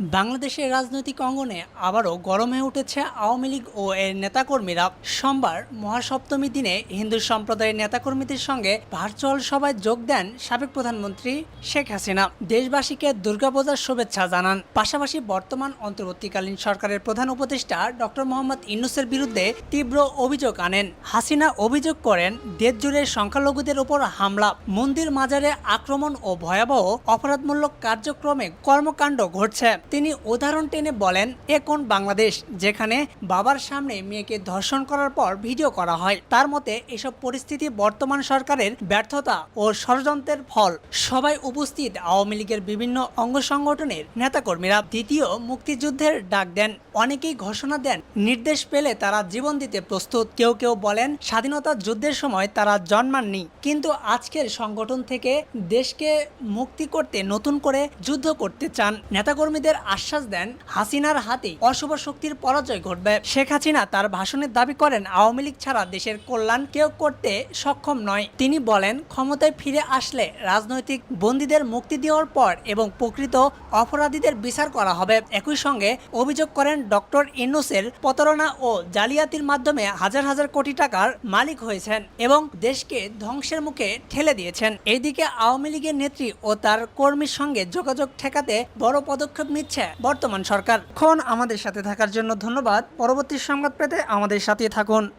বাংলাদেশের রাজনৈতিক অঙ্গনে আবারও গরম হয়ে উঠেছে আওয়ামী লীগ ও এর নেতাকর্মীরা। সোমবার মহাসপ্তমী দিনে হিন্দু সম্প্রদায়ের নেতাকর্মীদের সঙ্গে ভার্চুয়াল সভায় যোগ দেন সাবেক প্রধানমন্ত্রী শেখ হাসিনা। দেশবাসীকে দুর্গাপূজার শুভেচ্ছা জানান। পাশাপাশি বর্তমান অন্তর্বর্তীকালীন সরকারের প্রধান উপদেষ্টা ডক্টর মোহাম্মদ ইউনুসের বিরুদ্ধে তীব্র অভিযোগ আনেন। হাসিনা অভিযোগ করেন, দেশজুড়ে সংখ্যালঘুদের উপর হামলা, মন্দির মাজারে আক্রমণ ও ভয়াবহ অপরাধমূলক কার্যক্রমে কর্মকাণ্ড ঘটছে। তিনি উদাহরণ টেনে বলেন, এ কোন বাংলাদেশ যেখানে বাবার সামনে মেয়েকে ধর্ষণ করার পর ভিডিও করা হয়? তার মতে এসব পরিস্থিতি বর্তমান সরকারের ব্যর্থতা ও ষড়যন্ত্রের ফল। সবাই উপস্থিত আওয়ামী লীগের বিভিন্ন অঙ্গ সংগঠনের নেতাকর্মীরা দ্বিতীয় মুক্তিযুদ্ধের ডাক দেন। অনেকেই ঘোষণা দেন, নির্দেশ পেলে তারা জীবন দিতে প্রস্তুত। কেউ কেউ বলেন, স্বাধীনতা যুদ্ধের সময় তারা জন্মাননি। কিন্তু আজকের সংগঠন থেকে দেশকে মুক্তি করতে নতুন করে যুদ্ধ করতে চান। নেতাকর্মীদের আশ্বাস দেন হাসিনার হাতে অশুভ শক্তির পরাজয় ঘটবে। শেখ হাসিনা তার ভাষণের দাবি করেন, আওয়ামী লীগ ছাড়া দেশের কল্যাণ কেউ করতে সক্ষম নয়। তিনি বলেন, ক্ষমতায় ফিরে আসলে রাজনৈতিক বন্দীদের মুক্তি দেওয়ার পর এবং প্রকৃত অপরাধীদের বিচার করা হবে। একই সঙ্গে অভিযোগ করেন, ডক্টর ইনুসের প্রতারণা ও জালিয়াতির মাধ্যমে হাজার হাজার কোটি টাকার মালিক হয়েছেন এবং দেশকে ধ্বংসের মুখে ঠেলে দিয়েছেন। এইদিকে আওয়ামী লীগের নেত্রী ও তার কর্মীর সঙ্গে যোগাযোগ ঠেকাতে বড় পদক্ষেপ নিচ্ছে বর্তমান সরকার। এখন আমাদের সাথে থাকার জন্য ধন্যবাদ। পরবর্তী সংবাদ পেতে আমাদের সাথে থাকুন।